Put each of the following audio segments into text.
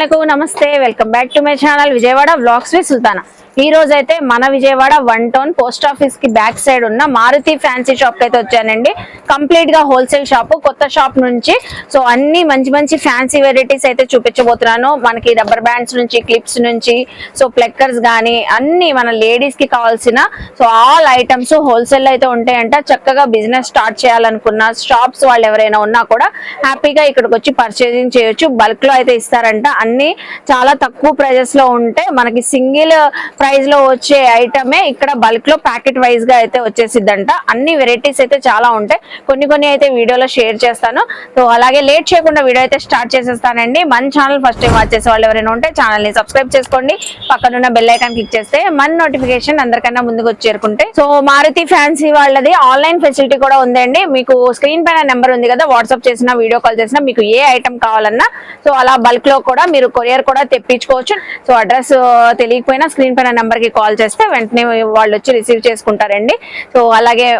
మీకు నమస్తే welcome back to my channel Vijayawada vlogs V Sultana. ఈ రోజు అయితే మన విజయవాడ వన్ టౌన్ పోస్ట్ ఆఫీస్కి బ్యాక్ సైడ్ ఉన్న మారుతి ఫ్యాన్సీ షాప్ అయితే వచ్చానండి. కంప్లీట్గా హోల్సేల్ షాప్ కొత్త షాప్ నుంచి. సో అన్ని మంచి మంచి ఫ్యాన్సీ వెరైటీస్ అయితే చూపించబోతున్నాను. మనకి రబ్బర్ బ్యాండ్స్ నుంచి క్లిప్స్ నుంచి సో ప్లెక్కర్స్ గానీ అన్ని మన లేడీస్కి కావాల్సిన సో ఆల్ ఐటమ్స్ హోల్సేల్ అయితే ఉంటాయంట. చక్కగా బిజినెస్ స్టార్ట్ చేయాలనుకున్న షాప్స్ వాళ్ళు ఎవరైనా ఉన్నా కూడా హ్యాపీగా ఇక్కడికి వచ్చి పర్చేసింగ్ చేయొచ్చు. బల్క్లో అయితే ఇస్తారంట. అన్ని చాలా తక్కువ ప్రైజెస్లో ఉంటే మనకి సింగిల్ ప్రైస్లో వచ్చే ఐటమే ఇక్కడ బల్క్లో ప్యాకెట్ వైజ్గా అయితే వచ్చేసిద్దంట. అన్ని వెరైటీస్ అయితే చాలా ఉంటాయి. కొన్ని కొన్ని అయితే వీడియోలో షేర్ చేస్తాను. సో అలాగే లేట్ చేయకుండా వీడియో అయితే స్టార్ట్ చేసేస్తానండి. మన ఛానల్ ఫస్ట్ టైం వాచ్ చేసే వాళ్ళు ఎవరైనా ఉంటే ఛానల్ని సబ్స్క్రైబ్ చేసుకోండి. పక్కనున్న బెల్ ఐకాన్ క్లిక్ చేస్తే మన నోటిఫికేషన్ అందరికన్నా ముందుకు వచ్చి చేరుకుంటే. సో మారుతి ఫ్యాన్సీ వాళ్ళది. ఆన్లైన్ ఫెసిలిటీ కూడా ఉందండి. మీకు స్క్రీన్ పైన నెంబర్ ఉంది కదా వాట్సాప్ చేసిన వీడియో కాల్ చేసినా మీకు ఏ ఐటమ్ కావాలన్నా. సో అలా బల్క్లో కూడా మీరు మీరు కొరియర్ కూడా తెప్పించుకోవచ్చు. సో అడ్రస్ తెలియకపోయినా స్క్రీన్ పైన నెంబర్కి కాల్ చేస్తే వెంటనే వాళ్ళు వచ్చి రిసీవ్ చేసుకుంటారండి. సో అలాగే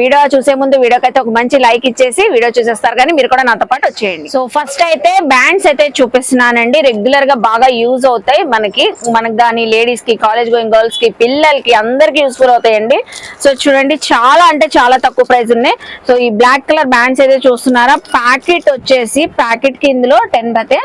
వీడియో చూసే ముందు వీడియోకి అయితే ఒక మంచి లైక్ ఇచ్చేసి వీడియో చూసేస్తారు కానీ మీరు కూడా నాతో పాటు వచ్చేయండి. సో ఫస్ట్ అయితే బ్యాండ్స్ అయితే చూపిస్తున్నానండి. రెగ్యులర్గా బాగా యూజ్ అవుతాయి మనకి. మనకి దాని లేడీస్కి కాలేజ్ గోయింగ్ గర్ల్స్కి పిల్లలకి అందరికి యూస్ఫుల్ అవుతాయండి. సో చూడండి చాలా అంటే చాలా తక్కువ ప్రైస్ ఉన్నాయి. సో ఈ బ్లాక్ కలర్ బ్యాండ్స్ అయితే చూస్తున్నారా? ప్యాకెట్ వచ్చేసి ప్యాకెట్కి ఇందులో టెన్ అయితే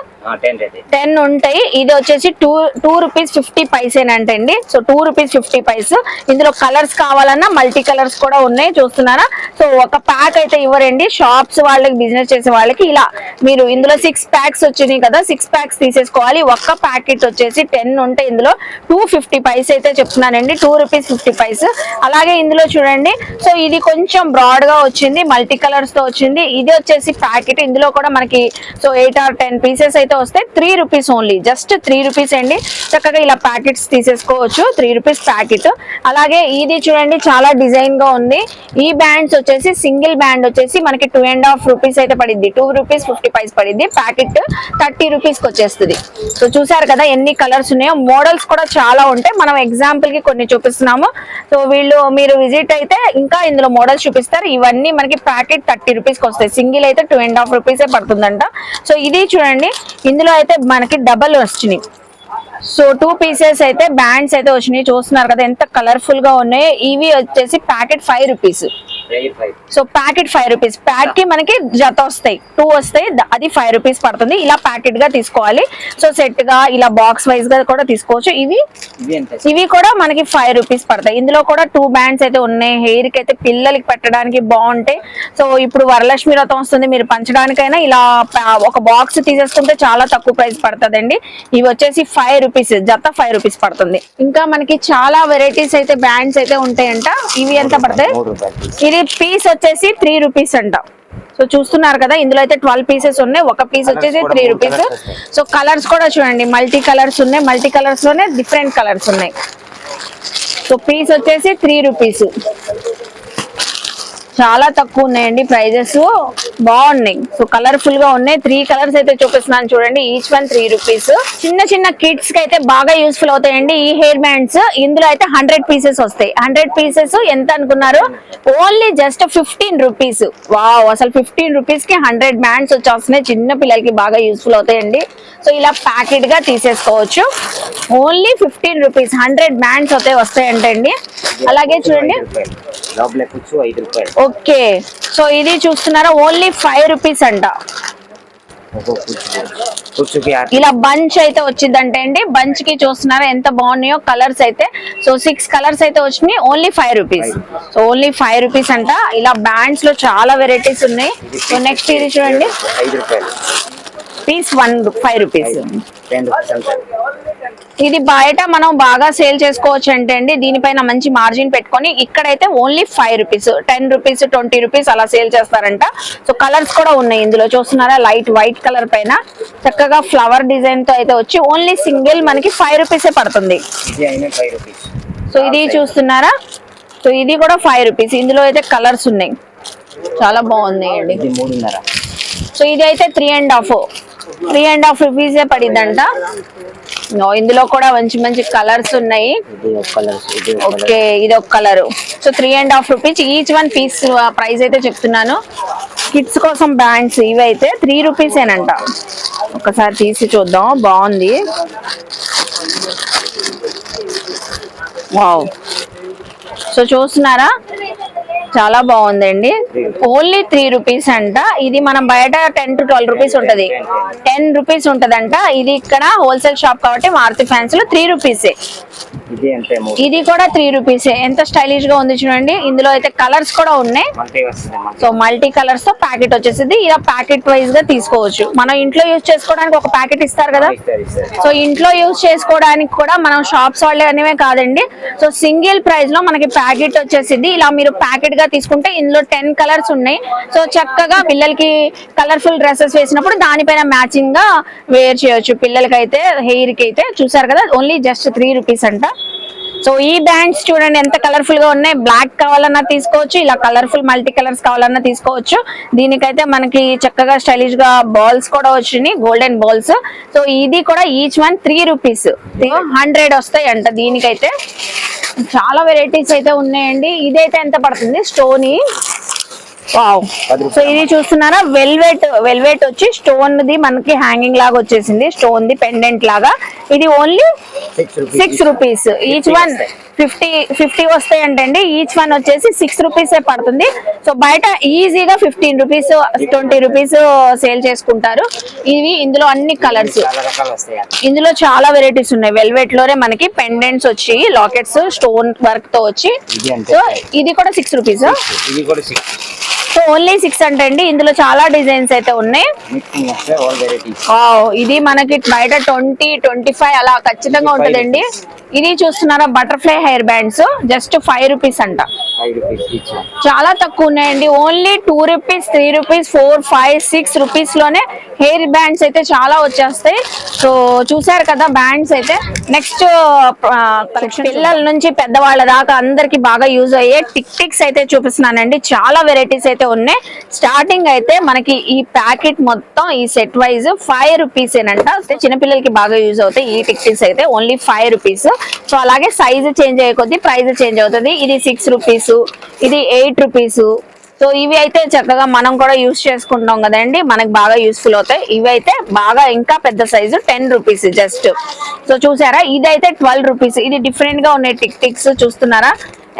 టెన్ ఉంటాయి. ఇది వచ్చేసి two two rupees fifty పైసేనంటండి. So two rupees fifty paise. ఇందులో కలర్స్ కావాలన్నా మల్టీ కలర్స్ కూడా ఉన్నాయి. చూస్తున్నారా? సో ఒక ప్యాక్ అయితే ఇవ్వరండి. షాప్స్ వాళ్ళకి బిజినెస్ చేసే వాళ్ళకి ఇలా మీరు ఇందులో సిక్స్ ప్యాక్స్ వచ్చినాయి కదా సిక్స్ ప్యాక్స్ తీసేసుకోవాలి. ఒక్క ప్యాకెట్ వచ్చేసి టెన్ ఉంటాయి ఇందులో టూ ఫిఫ్టీ పైస్ అయితే చెప్తున్నానండి. Two rupees fifty paise. అలాగే ఇందులో చూడండి. సో ఇది కొంచెం బ్రాడ్గా వచ్చింది. మల్టీ కలర్స్తో వచ్చింది. ఇది వచ్చేసి ప్యాకెట్ ఇందులో కూడా మనకి so eight or ten pieces అయితే వస్తాయి three rupees only just three rupees అండి. చక్కగా ఇలా ప్యాకెట్స్ తీసేసుకోవచ్చు. త్రీ రూపీస్ ప్యాకెట్ అలాగే ఇది చూడండి చాలా డిజైన్గా ఉంది. ఈ బ్యాండ్స్ వచ్చేసి సింగిల్ బ్యాండ్ వచ్చేసి మనకి టూ అండ్ హాఫ్ రూపీస్ అయితే పడింది టూ రూపీస్ ఫిఫ్టీ పైస్ పడింది ప్యాకెట్ థర్టీ రూపీస్కి వచ్చేస్తుంది. సో చూసారు కదా ఎన్ని కలర్స్ ఉన్నాయో? మోడల్స్ కూడా చాలా ఉంటాయి. మనం ఎగ్జాంపుల్కి కొన్ని చూపిస్తున్నాము. సో వీళ్ళు మీరు విజిట్ అయితే ఇంకా ఇందులో మోడల్స్ చూపిస్తారు. ఇవన్నీ మనకి ప్యాకెట్ థర్టీ రూపీస్కి వస్తాయి. సింగిల్ అయితే టూ అండ్ హాఫ్ రూపీసే పడుతుందంట. సో ఇది చూడండి. ఇందులో అయితే మనకి డబల్ వచ్చినాయి. సో టూ పీసెస్ అయితే బ్యాండ్స్ అయితే వచ్చినాయి. చూస్తున్నారు కదా ఎంత కలర్ఫుల్గా ఉన్నాయి. ఇవి వచ్చేసి packet five rupees so packet five rupees ప్యాక్కి మనకి జత వస్తాయి. టూ వస్తాయి. అది ఫైవ్ రూపీస్ పడుతుంది. ఇలా ప్యాకెట్గా తీసుకోవాలి. సో సెట్గా ఇలా బాక్స్ వైజ్గా కూడా తీసుకోవచ్చు. ఇవి ఇవి కూడా మనకి ఫైవ్ రూపీస్ పడతాయి. ఇందులో కూడా టూ బ్యాండ్స్ అయితే ఉన్నాయి. హెయిర్కి అయితే పిల్లలకి పెట్టడానికి బాగుంటాయి. సో ఇప్పుడు వరలక్ష్మి వ్రతం వస్తుంది. మీరు పంచడానికైనా ఇలా ఒక బాక్స్ తీసేసుకుంటే చాలా తక్కువ ప్రైస్ పడుతుందండి. ఇవి వచ్చేసి ఫైవ్ రూపీస్ జత ఫైవ్ రూపీస్ పడుతుంది. ఇంకా మనకి చాలా వెరైటీస్ అయితే బ్యాండ్స్ అయితే ఉంటాయంట. ఇవి ఎంత పడతాయి? ఇది పీస్ వచ్చేసి త్రీ రూపీస్ అంట. సో చూస్తున్నారు కదా ఇందులో అయితే ట్వెల్వ్ పీసెస్ ఉన్నాయి. ఒక పీస్ వచ్చేసి త్రీ రూపీస్. సో కలర్స్ కూడా చూడండి మల్టీ కలర్స్ ఉన్నాయి. మల్టీ కలర్స్లోనే డిఫరెంట్ కలర్స్ ఉన్నాయి. సో పీస్ వచ్చేసి త్రీ రూపీస్ చాలా తక్కువ ఉన్నాయండి ప్రైజెస్. బాగున్నాయి. సో కలర్ఫుల్గా ఉన్నాయి. త్రీ కలర్స్ అయితే చూపిస్తున్నాను చూడండి. ఈచ్ వన్ త్రీ రూపీస్ చిన్న చిన్న కిడ్స్కి అయితే బాగా యూస్ఫుల్ అవుతాయండి ఈ హెయిర్ బ్యాండ్స్ ఇందులో అయితే హండ్రెడ్ పీసెస్ వస్తాయి. హండ్రెడ్ పీసెస్ ఎంత అనుకున్నారు? Only just fifteen rupees wow అసలు ఫిఫ్టీన్ రూపీస్కి హండ్రెడ్ బ్యాండ్స్ వచ్చేస్తున్నాయి. చిన్న పిల్లలకి బాగా యూస్ఫుల్ అవుతాయండి. సో ఇలా ప్యాకెట్గా తీసేసుకోవచ్చు. Only fifteen rupees hundred bands అయితే వస్తాయంటండి. అలాగే చూడండి. ఓకే. సో ఇది చూస్తున్నారా? ఓన్లీ ఫైవ్ రూపీస్ అంట. ఇలా బంచ్ అయితే వచ్చిందంటే అండి బంచ్కి చూస్తున్నారా ఎంత బాగున్నాయో కలర్స్ అయితే. సో సిక్స్ కలర్స్ అయితే వచ్చినాయి only five rupees. So only five rupees అంట. ఇలా బ్యాండ్స్లో చాలా వెరైటీస్ ఉన్నాయి. సో నెక్స్ట్ ఇది చూడండి. పీస్ వన్ ఫైవ్ రూపీస్ ఇది బయట మనం బాగా సేల్ చేసుకోవచ్చు అంటే అండి దీనిపైన మంచి మార్జిన్ పెట్టుకొని ఇక్కడైతే only five rupees ten rupees twenty rupees అలా సేల్ చేస్తారంట. సో కలర్స్ కూడా ఉన్నాయి ఇందులో. చూస్తున్నారా? లైట్ వైట్ కలర్ పైన చక్కగా ఫ్లవర్ డిజైన్తో అయితే వచ్చి ఓన్లీ సింగిల్ మనకి ఫైవ్ రూపీసే పడుతుంది. సో ఇది చూస్తున్నారా? సో ఇది కూడా ఫైవ్ రూపీస్ ఇందులో అయితే కలర్స్ ఉన్నాయి. చాలా బాగున్నాయి అండి ఇది మూడున్నర. సో ఇది అయితే three and half three and half రూపీసే పడిందంట నో, ఇందులో కూడా మంచి మంచి కలర్స్ ఉన్నాయి. ఓకే ఇది ఒక colour so three and half rupees each one piece price అయితే చెప్తున్నాను. కిడ్స్ కోసం బ్యాండ్స్ ఇవి అయితే త్రీ రూపీస్ ఏనంట. ఒక్కసారి తీసి చూద్దాం. బాగుంది. వావ్ సో చూస్తున్నారా? చాలా బాగుందండి. ఓన్లీ త్రీ రూపీస్ అంట. ఇది మనం బయట టెన్ టు ట్వెల్వ్ రూపీస్ ఉంటది. టెన్ రూపీస్ ఉంటదంట. ఇది ఇక్కడ హోల్సేల్ షాప్ కాబట్టి మారుతి ఫ్యాన్స్లో త్రీ రూపీసే ఇది కూడా త్రీ రూపీసే ఎంత స్టైలిష్గా ఉంది చూడండి. ఇందులో అయితే కలర్స్ కూడా ఉన్నాయి. సో మల్టీ కలర్స్తో ప్యాకెట్ వచ్చేసింది. ఇలా ప్యాకెట్ వైజ్గా తీసుకోవచ్చు. మనం ఇంట్లో యూజ్ చేసుకోవడానికి ఒక ప్యాకెట్ ఇస్తారు కదా? సో ఇంట్లో యూజ్ చేసుకోవడానికి కూడా మనం షాప్స్ వాళ్ళే అనేవే కాదండి. సో సింగిల్ ప్రైస్లో మనకి ప్యాకెట్ వచ్చేసింది. ఇలా మీరు ప్యాకెట్గా తీసుకుంటే ఇందులో టెన్ కలర్స్ ఉన్నాయి. సో చక్కగా పిల్లలకి కలర్ఫుల్ డ్రెస్సెస్ వేసినప్పుడు దానిపైన మ్యాచింగ్గా వేర్ చేయొచ్చు. పిల్లలకైతే హెయిర్కి అయితే చూసారు కదా? ఓన్లీ జస్ట్ త్రీ రూపీస్ అంట. సో ఈ బ్యాండ్స్ చూడండి ఎంత కలర్ఫుల్గా ఉన్నాయి. బ్లాక్ కావాలన్నా తీసుకోవచ్చు ఇలా కలర్ఫుల్ మల్టీ కలర్స్ కావాలన్నా తీసుకోవచ్చు. దీనికైతే మనకి చక్కగా స్టైలిష్గా బాల్స్ కూడా వచ్చినాయి గోల్డెన్ బాల్స్ సో ఇది కూడా each one three rupees hundred వస్తాయి అంట దీనికైతే. చాలా వెరైటీస్ అయితే ఉన్నాయండి. ఇదైతే ఎంత పడుతుంది? స్టోనీ వావ్ సో ఇది చూస్తున్నారా? వెల్వెట్ వెల్వెట్ వచ్చి స్టోన్ ది మనకి హ్యాంగింగ్ లాగా వచ్చేసింది. స్టోన్ ది పెండెంట్ లాగా. ఇది only six rupees each one. Fifty fifty వస్తాయి అంటండి ఈచ్ వన్ వచ్చేసి సిక్స్ రూపీస్ పడుతుంది. సో బయట ఈజీగా fifteen rupees twenty rupees sale చేసుకుంటారు. ఇవి ఇందులో అన్ని కలర్స్ ఇందులో చాలా వెరైటీస్ ఉన్నాయి. వెల్వెట్లోనే మనకి పెండెంట్స్ వచ్చి లాకెట్స్ స్టోన్ వర్క్తో వచ్చి. సో ఇది కూడా six rupees so only six అంటండి ఇందులో చాలా డిజైన్స్ అయితే ఉన్నాయి. ఇది మనకి బయట ట్వంటీ ట్వంటీ ఫైవ్ అలా ఖచ్చితంగా ఉంటదండి. ఇది చూస్తున్నారా butterfly hair bands? Just five rupees అంట. చాలా తక్కువ ఉన్నాయండి. Only two rupees three rupees four five six రూపీస్లోనే hair bands అయితే చాలా వచ్చేస్తాయి. సో చూసారు కదా బ్యాండ్స్ అయితే. నెక్స్ట్ పిల్లల నుంచి పెద్దవాళ్ళ దాకా అందరికి బాగా యూజ్ అయ్యే టిక్ టిక్స్ అయితే చూపిస్తున్నానండి. చాలా వెరైటీస్ అయితే ఉన్నాయి. స్టార్టింగ్ అయితే మనకి ఈ ప్యాకెట్ మొత్తం ఈ సెట్ వైజ్ ఫైవ్ రూపీస్ ఏనంట చిన్నపిల్లలకి బాగా యూజ్ అవుతాయి. ఈ టిక్ టిక్స్ అయితే ఓన్లీ ఫైవ్ రూపీస్ సో అలాగే సైజు చేంజ్ అయ్యే కొద్దీ ప్రైస్ చేంజ్ అవుతుంది. ఇది సిక్స్ రూపీస్ ఇది ఎయిట్ రూపీస్ సో ఇవి అయితే చక్కగా మనం కూడా యూస్ చేసుకుంటాం కదండి. మనకు బాగా యూస్ఫుల్ అవుతాయి. ఇవి అయితే బాగా ఇంకా పెద్ద size ten rupees just so చూసారా? ఇది అయితే ట్వెల్వ్ రూపీస్ ఇది డిఫరెంట్గా ఉన్నాయి టిక్ టిక్స్ చూస్తున్నారా?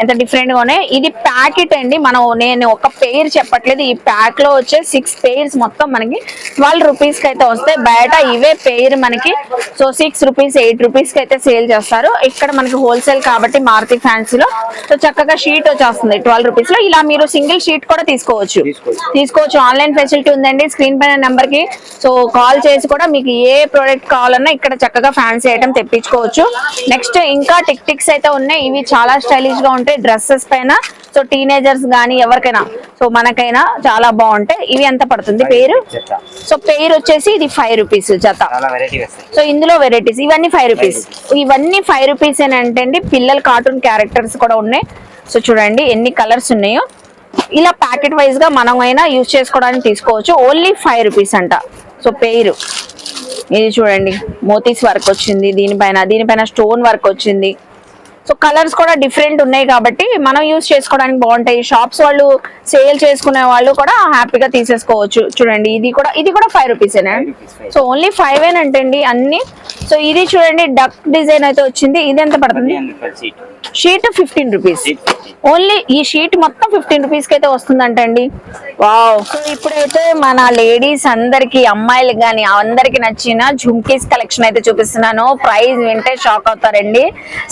ఎంత డిఫరెంట్గా ఉన్నాయి ఇది ప్యాకెట్ అండి. మనం నేను ఒక పేరు చెప్పట్లేదు. ఈ ప్యాక్లో వచ్చే సిక్స్ పేర్స్ మొత్తం మనకి ట్వెల్వ్ రూపీస్కి అయితే వస్తాయి. బయట ఇవే పేరు మనకి. సో సిక్స్ రూపీస్ ఎయిట్ రూపీస్కి అయితే సేల్ చేస్తారు. ఇక్కడ మనకి హోల్సేల్ కాబట్టి మారుతి ఫ్యాన్సీ లో. సో చక్కగా షీట్ వచ్చేస్తుంది ట్వెల్వ్ రూపీస్లో. ఇలా మీరు సింగిల్ షీట్ కూడా తీసుకోవచ్చు. తీసుకోవచ్చు. తీసుకోవచ్చు. ఆన్లైన్ ఫెసిలిటీ ఉందండి. స్క్రీన్ పైన నెంబర్కి. సో కాల్ చేసి కూడా మీకు ఏ ప్రోడక్ట్ కావాలన్నా ఇక్కడ చక్కగా ఫ్యాన్సీ ఐటమ్ తెప్పించుకోవచ్చు. నెక్స్ట్ ఇంకా టిక్ టిక్స్ అయితే ఉన్నాయి. ఇవి చాలా స్టైలిష్గా ఉంటాయి. డ్రెస్సెస్ పైన సో టీనేజర్స్ గానీ ఎవరికైనా సో మనకైనా చాలా బాగుంటాయి. ఇవి ఎంత పడుతుంది పేరు? సో పేరు వచ్చేసి ఇది ఫైవ్ రూపీస్ జత. సో ఇందులో వెరైటీస్ ఇవన్నీ ఫైవ్ రూపీస్ ఇవన్నీ ఫైవ్ రూపీస్ అంటే అండి పిల్లల కార్టూన్ క్యారెక్టర్స్ కూడా ఉన్నాయి. సో చూడండి ఎన్ని కలర్స్ ఉన్నాయో. ఇలా ప్యాకెట్ వైజ్గా మనం అయినా యూజ్ చేసుకోవడానికి తీసుకోవచ్చు. ఓన్లీ ఫైవ్ రూపీస్ అంట. సో పేరు. ఇది చూడండి మోతీస్ వర్క్ వచ్చింది దీనిపైన దీనిపైన స్టోన్ వర్క్ వచ్చింది. సో కలర్స్ కూడా డిఫరెంట్ ఉన్నాయి కాబట్టి మనం యూజ్ చేసుకోవడానికి బాగుంటాయి. షాప్స్ వాళ్ళు సేల్ చేసుకునే వాళ్ళు కూడా హ్యాపీగా తీసేసుకోవచ్చు. చూడండి ఇది కూడా ఇది కూడా ఫైవ్ రూపీసేనా. సో ఓన్లీ ఫైవ్ అంటండి అన్ని. సో ఇది చూడండి డక్ డిజైన్ అయితే వచ్చింది. ఇది ఎంత పడుతుంది? షీట్ ఫిఫ్టీన్ రూపీస్ ఓన్లీ ఈ షీట్ మొత్తం ఫిఫ్టీన్ రూపీస్కి అయితే వస్తుందంటండి. వావ్ సో ఇప్పుడైతే మన లేడీస్ అందరికి అమ్మాయిలకు కానీ అందరికి నచ్చిన జుమ్కీస్ కలెక్షన్ అయితే చూపిస్తున్నాను. ప్రైస్ వింటే షాక్ అవుతారండి.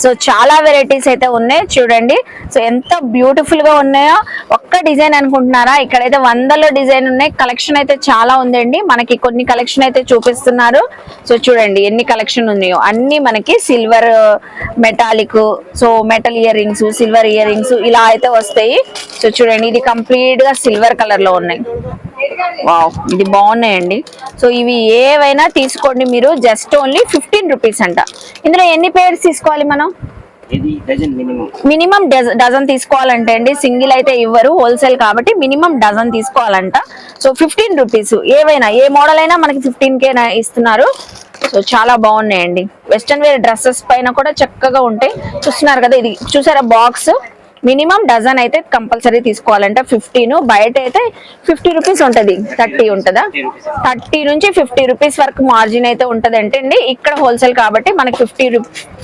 సో చాలా వెరైటీస్ అయితే ఉన్నాయి. చూడండి. సో ఎంత బ్యూటిఫుల్గా ఉన్నాయో ఒక్క డిజైన్ అనుకుంటున్నారా? ఇక్కడైతే వందలో డిజైన్ ఉన్నాయి. కలెక్షన్ అయితే చాలా ఉందండి. మనకి కొన్ని కలెక్షన్ అయితే చూపిస్తున్నారు. సో చూడండి ఎన్ని కలెక్షన్ ఉన్నాయో. అన్ని మనకి silver metallic so metal earrings silver earrings ఇలా అయితే వస్తాయి. సో చూడండి ఇది కంప్లీట్గా సిల్వర్ కలర్లో ఉన్నాయి. వావ్ ఇది బాగున్నాయండి. సో ఇవి ఏవైనా తీసుకోండి మీరు. జస్ట్ ఓన్లీ ఫిఫ్టీన్ రూపీస్ అంట. ఇందులో ఎన్ని పేర్స్ తీసుకోవాలి మనం? మినిమం డజన్ తీసుకోవాలంటే అండి. సింగిల్ అయితే ఇవ్వరు హోల్సేల్ కాబట్టి minimum dozen తీసుకోవాలంట. So fifteen rupees. ఏవైనా ఏ మోడల్ అయినా మనకి ఫిఫ్టీన్ కే ఇస్తున్నారు? సో చాలా బాగున్నాయండి. వెస్ట్రన్ వేర్ డ్రెస్సెస్ పైన కూడా చక్కగా ఉంటాయి. చూస్తున్నారు కదా ఇది. చూసారా బాక్స్? మినిమం డజన్ అయితే కంపల్సరీ తీసుకోవాలంటే. ఫిఫ్టీన్ బయట అయితే ఫిఫ్టీ రూపీస్ ఉంటది. థర్టీ ఉంటుందా? థర్టీ నుంచి ఫిఫ్టీ రూపీస్ వరకు మార్జిన్ అయితే ఉంటది అంటే అండి ఇక్కడ హోల్సేల్ కాబట్టి మనకి fifty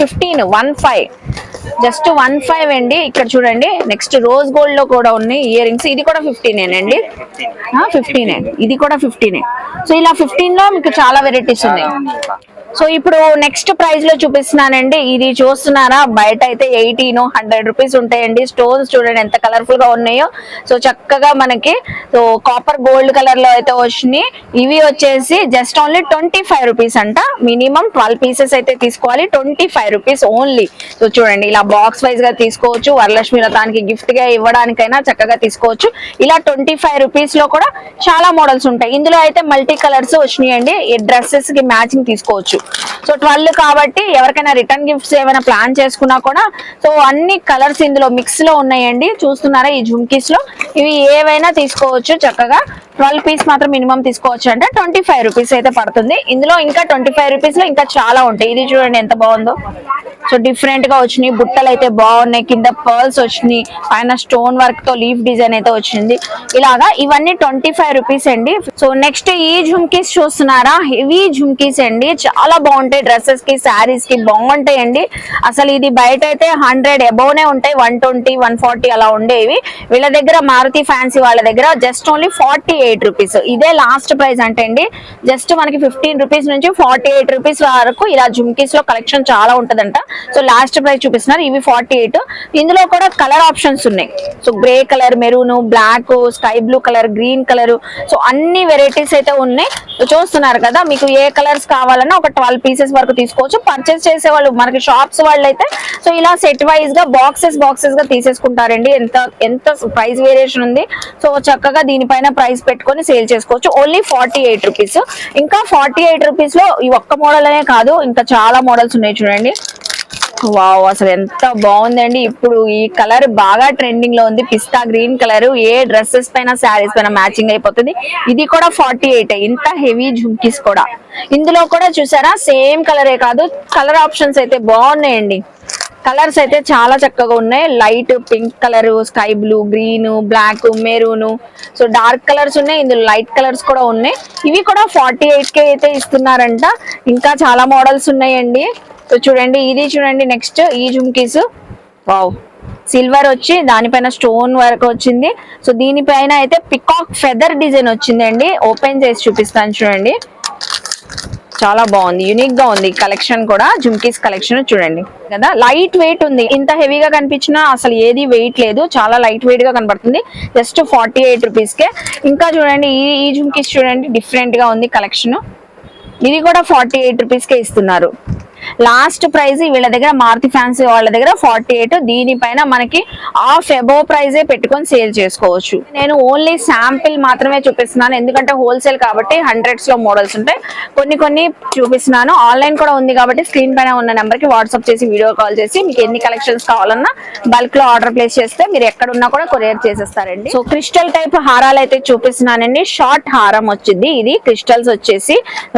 fifteen one five. Just one five అండి. ఇక్కడ చూడండి నెక్స్ట్ రోజ్ గోల్డ్లో కూడా ఉన్నాయి ఇయర్ రింగ్స్ ఇది కూడా ఫిఫ్టీనేనండి ఫిఫ్టీనే. ఇది కూడా ఫిఫ్టీనే. సో ఇలా ఫిఫ్టీన్లో మీకు చాలా వెరైటీస్ ఉన్నాయి. సో ఇప్పుడు నెక్స్ట్ ప్రైస్లో చూపిస్తున్నానండి. ఇది చూస్తున్నారా? బయట అయితే ఎయిటీన్ హండ్రెడ్ రూపీస్ ఉంటాయండి. స్టోన్స్ చూడండి ఎంత కలర్ఫుల్గా ఉన్నాయో. సో చక్కగా మనకి సో కాపర్ గోల్డ్ కలర్లో అయితే వచ్చినాయి. ఇవి వచ్చేసి just only twenty five rupees అంట. మినిమం ట్వెల్వ్ పీసెస్ అయితే తీసుకోవాలి. Twenty five rupees only so చూడండి ఇలా బాక్స్ వైజ్గా తీసుకోవచ్చు. వరలక్ష్మి రథానికి గిఫ్ట్గా ఇవ్వడానికైనా చక్కగా తీసుకోవచ్చు. ఇలా ట్వంటీ ఫైవ్ రూపీస్లో కూడా చాలా మోడల్స్ ఉంటాయి. ఇందులో అయితే మల్టీ కలర్స్ వచ్చినాయండి. ఈ డ్రెస్సెస్కి మ్యాచింగ్ తీసుకోవచ్చు. Nope. సో ట్వెల్వ్ కాబట్టి ఎవరికైనా రిటర్న్ గిఫ్ట్స్ ఏమైనా ప్లాన్ చేసుకున్నా కూడా సో అన్ని కలర్స్ ఇందులో మిక్స్లో ఉన్నాయండి. చూస్తున్నారా ఈ జుమ్కీస్లో? ఇవి ఏవైనా తీసుకోవచ్చు చక్కగా. ట్వెల్వ్ పీస్ మాత్రం మినిమం తీసుకోవచ్చు అంటే ట్వంటీ ఫైవ్ రూపీస్ అయితే పడుతుంది. ఇందులో ఇంకా ట్వంటీ ఫైవ్ రూపీస్లో ఇంకా చాలా ఉంటాయి. ఇది చూడండి ఎంత బాగుందో. సో డిఫరెంట్గా వచ్చినాయి. బుట్టలు అయితే బాగున్నాయి. కింద పర్ల్స్ వచ్చినాయి. పైన స్టోన్ వర్క్తో లీఫ్ డిజైన్ అయితే వచ్చింది. ఇలాగా ఇవన్నీ ట్వంటీ ఫైవ్ రూపీస్ అండి. సో నెక్స్ట్ ఈ జుమ్కీస్ చూస్తున్నారా? హెవీ జుమ్కీస్ అండి. చాలా బాగుంటాయి. డ్రెస్సెస్కి శారీస్కి బాగుంటాయండి. అసలు ఇది బయట అయితే హండ్రెడ్ అబౌనే ఉంటాయి. వన్ ట్వంటీ వన్ ఫార్టీ అలా ఉండేవి. వీళ్ళ దగ్గర మారుతి ఫ్యాన్సీ వాళ్ళ దగ్గర just only forty eight rupees. ఇదే లాస్ట్ ప్రైస్ అంటే అండి జస్ట్ మనకి ఫిఫ్టీన్ రూపీస్ నుంచి ఫార్టీ ఎయిట్ రూపీస్ వరకు ఇలా జుమ్కీస్లో కలెక్షన్ చాలా ఉంటదంట. సో లాస్ట్ ప్రైస్ చూపిస్తున్నారు ఇవి ఫార్టీ ఎయిట్. ఇందులో కూడా కలర్ ఆప్షన్స్ ఉన్నాయి. So grey colour maroon black sky blue colour green colour. So అన్ని వెరైటీస్ అయితే ఉన్నాయి. చూస్తున్నారు కదా మీకు ఏ కలర్స్ కావాలన్నా ఒక ట్వెల్వ్ పీసెస్ వరకు తీసుకోవచ్చు. పర్చేస్ చేసే వాళ్ళు మనకి షాప్స్ వాళ్ళు అయితే సో ఇలా సెట్ వైజ్గా బాక్సెస్ బాక్సెస్గా తీసేసుకుంటారండి. ఎంత ఎంత ప్రైస్ వేరియేషన్ ఉంది. సో చక్కగా దీనిపైన ప్రైస్ పెట్టుకొని సేల్ చేసుకోవచ్చు. ఓన్లీ ఫార్టీ ఎయిట్ రూపీస్ ఇంకా ఫార్టీ ఎయిట్ రూపీస్లో ఈ ఒక్క మోడల్ అనే కాదు ఇంకా చాలా మోడల్స్ ఉన్నాయి చూడండి. వావ్ అసలు ఎంత బాగుందండి. ఇప్పుడు ఈ కలర్ బాగా ట్రెండింగ్లో ఉంది. పిస్తా గ్రీన్ కలర్. ఏ డ్రెస్సెస్ పైన శారీస్ పైన మ్యాచింగ్ అయిపోతుంది. ఇది కూడా ఫార్టీ ఎయిట్ ఇంత హెవీ జుంకీస్ కూడా. ఇందులో కూడా చూసారా? సేమ్ కలరే కాదు. కలర్ ఆప్షన్స్ అయితే బాగున్నాయండి. కలర్స్ అయితే చాలా చక్కగా ఉన్నాయి. Light pink colour sky blue green black maroon so dark colours ఉన్నాయి. ఇందులో లైట్ కలర్స్ కూడా ఉన్నాయి. ఇవి కూడా ఫార్టీ ఎయిట్ కే అయితే ఇస్తున్నారంట. ఇంకా చాలా మోడల్స్ ఉన్నాయండి. సో చూడండి ఇది చూడండి నెక్స్ట్ ఈ జుమ్కీస్ వావ్ సిల్వర్ వచ్చి దానిపైన స్టోన్ వర్క్ వచ్చింది. సో దీనిపైన అయితే పికాక్ ఫెదర్ డిజైన్ వచ్చిందండి. ఓపెన్ చేసి చూపిస్తాను చూడండి. చాలా బాగుంది యూనిక్గా ఉంది కలెక్షన్ కూడా. జుమ్కీస్ కలెక్షన్ చూడండి. కదా? లైట్ వెయిట్ ఉంది. ఇంత హెవీగా కనిపించినా అసలు ఏది వెయిట్ లేదు. చాలా లైట్ వెయిట్గా కనబడుతుంది. జస్ట్ ఫార్టీ ఎయిట్ రూపీస్ కే. ఇంకా చూడండి ఈ ఈ జుమ్కీస్ చూడండి డిఫరెంట్గా ఉంది కలెక్షన్ ఇది కూడా ఫార్టీ ఎయిట్ రూపీస్ కే ఇస్తున్నారు. లాస్ట్ ప్రైస్ వీళ్ళ దగ్గర మారుతి ఫ్యాన్సీ వాళ్ళ దగ్గర ఫార్టీ ఎయిట్ దీనిపైన మనకి ఆఫ్ ఎబో ప్రైజే పెట్టుకొని సేల్ చేసుకోవచ్చు. నేను ఓన్లీ శాంపిల్ మాత్రమే చూపిస్తున్నాను. ఎందుకంటే హోల్సేల్ కాబట్టి హండ్రెడ్స్లో మోడల్స్ ఉంటాయి. కొన్ని కొన్ని చూపిస్తున్నాను. ఆన్లైన్ కూడా ఉంది కాబట్టి స్క్రీన్ పైన ఉన్న నెంబర్కి వాట్సాప్ చేసి వీడియో కాల్ చేసి మీకు ఎన్ని కలెక్షన్స్ కావాలన్నా బల్క్లో ఆర్డర్ ప్లేస్ చేస్తే మీరు ఎక్కడ ఉన్నా కూడా కొరియర్ చేసేస్తారండి. సో క్రిస్టల్ టైప్ హారాలు అయితే చూపిస్తున్నానండి. షార్ట్ హారం వచ్చింది. ఇది క్రిస్టల్స్ వచ్చేసి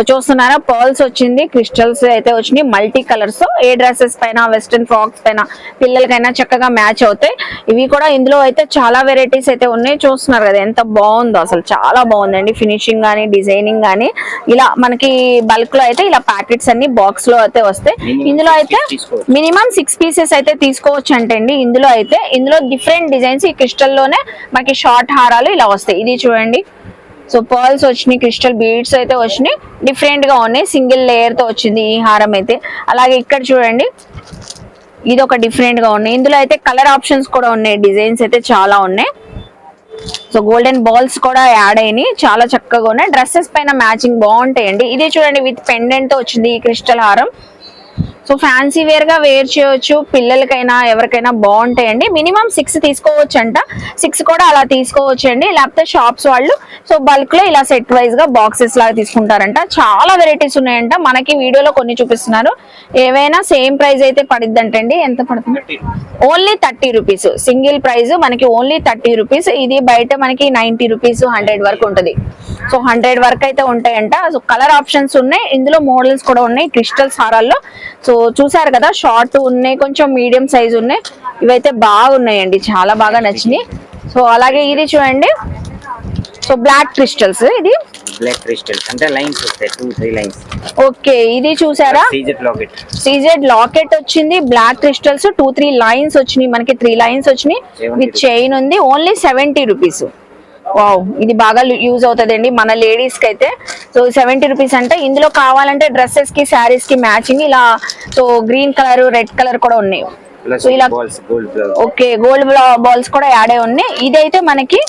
చూస్తున్నారా? పర్ల్స్ వచ్చింది. క్రిస్టల్స్ అయితే వచ్చినాయి. Multi colours. ఏ డ్రెస్సెస్ పైన వెస్ట్రన్ ఫ్రాక్స్ పైన పిల్లలకైనా చక్కగా మ్యాచ్ అవుతాయి. ఇవి కూడా ఇందులో అయితే చాలా వెరైటీస్ అయితే ఉన్నాయి. చూస్తున్నారు కదా ఎంత బాగుందో అసలు. చాలా బాగుందండి ఫినిషింగ్ గానీ డిజైనింగ్ గానీ. ఇలా మనకి బల్క్లో అయితే ఇలా ప్యాకెట్స్ అన్ని బాక్స్లో అయితే వస్తాయి. ఇందులో అయితే. మినిమం సిక్స్ పీసెస్ అయితే తీసుకోవచ్చు అంటే అండి ఇందులో అయితే ఇందులో డిఫరెంట్ డిజైన్స్ ఈ క్రిస్టల్లోనే మనకి షార్ట్ హారాలు ఇలా వస్తాయి. ఇది చూడండి. సో పర్ల్స్ వచ్చినాయి క్రిస్టల్ బీడ్స్ అయితే వచ్చినాయి. డిఫరెంట్గా ఉన్నాయి. సింగిల్ లేయర్తో వచ్చింది ఈ హారం అయితే. అలాగే ఇక్కడ చూడండి. ఇది ఒక డిఫరెంట్గా ఉన్నాయి. ఇందులో అయితే కలర్ ఆప్షన్స్ కూడా ఉన్నాయి. డిజైన్స్ అయితే చాలా ఉన్నాయి. సో గోల్డెన్ బాల్స్ కూడా యాడ్ అయినాయి. చాలా చక్కగా ఉన్నాయి. డ్రెస్సెస్ పైన మ్యాచింగ్ బాగుంటాయండి. ఇది చూడండి విత్ పెండెంట్తో వచ్చింది ఈ క్రిస్టల్ హారం. సో ఫ్యాన్సీ వేర్గా వేర్ చేయొచ్చు. పిల్లలకైనా ఎవరికైనా బాగుంటాయండి. మినిమం సిక్స్ తీసుకోవచ్చు అంట సిక్స్ కూడా అలా తీసుకోవచ్చు అండి లేకపోతే షాప్స్ వాళ్ళు సో బల్క్లో ఇలా సెట్ వైజ్గా బాక్సెస్ లాగా తీసుకుంటారంట. చాలా వెరైటీస్ ఉన్నాయంట. మనకి వీడియోలో కొన్ని చూపిస్తున్నారు. ఏవైనా సేమ్ ప్రైస్ అయితే పడిద్దంటండి. ఎంత పడుతుంది? Only thirty rupees single price మనకి ఓన్లీ థర్టీ రూపీస్ ఇది బయట మనకి నైన్టీ రూపీస్ హండ్రెడ్ వరకు ఉంటుంది. సో హండ్రెడ్ వరకు అయితే ఉంటాయంట. సో కలర్ ఆప్షన్స్ ఉన్నాయి. ఇందులో మోడల్స్ కూడా ఉన్నాయి. క్రిస్టల్స్ హారాల్లో సో సో చూసారు కదా షార్ట్ ఉన్నాయి కొంచెం మీడియం సైజ్ ఉన్నాయి. ఇవైతే బాగున్నాయండి చాలా బాగా నచ్చినాయి. సో అలాగే ఇది చూడండి. సో బ్లాక్ క్రిస్టల్స్ ఇది? బ్లాక్ క్రిస్టల్ అంటే లైన్స్ వస్తాయి టూ త్రీ లైన్స్. ఓకే ఇది చూసారా? సీజెట్ లాకెట్ సీజెడ్ లాకెట్ వచ్చింది black crystals two three lines వచ్చినాయి మనకి త్రీ లైన్స్ వచ్చినాయి. 70 విత్ చైన్ ఉంది ఓన్లీ సెవెంటీ రూపీస్ వావ్ ఇది బాగా యూజ్ అవుతుందండి. మన లేడీస్కి అయితే సో సెవెంటీ రూపీస్ అంటే ఇందులో కావాలంటే డ్రెస్సెస్కి శారీస్కి మ్యాచింగ్ ఇలా so green colour red colour కూడా ఉన్నాయి. సో ఇలా ఓకే గోల్డ్ బాల్స్ కూడా యాడ్ అయి ఉన్నాయి. ఇదైతే మనకి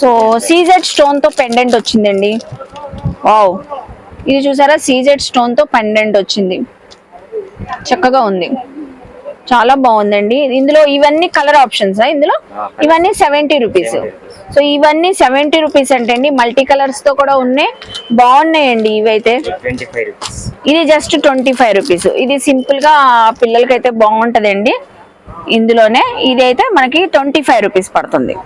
సో సీజెడ్ స్టోన్తో పెండెంట్ వచ్చిందండి. వావ్. ఇది చూసారా? సీజెడ్ స్టోన్తో పెండెంట్ వచ్చింది. చక్కగా ఉంది. చాలా బాగుందండి. ఇందులో ఇవన్నీ కలర్ ఆప్షన్స్ ఇందులో? ఇవన్నీ సెవెంటీ రూపీస్ సో ఇవన్నీ సెవెంటీ రూపీస్ అంటే అండి మల్టీ కలర్స్తో కూడా ఉన్నాయి. బాగున్నాయండి ఇవైతే. ఇది జస్ట్ ట్వంటీ ఫైవ్ రూపీస్ ఇది సింపుల్గా పిల్లలకైతే బాగుంటదండి. ఇందులోనే ఇది అయితే మనకి ట్వంటీ ఫైవ్ రూపీస్ పడుతుంది.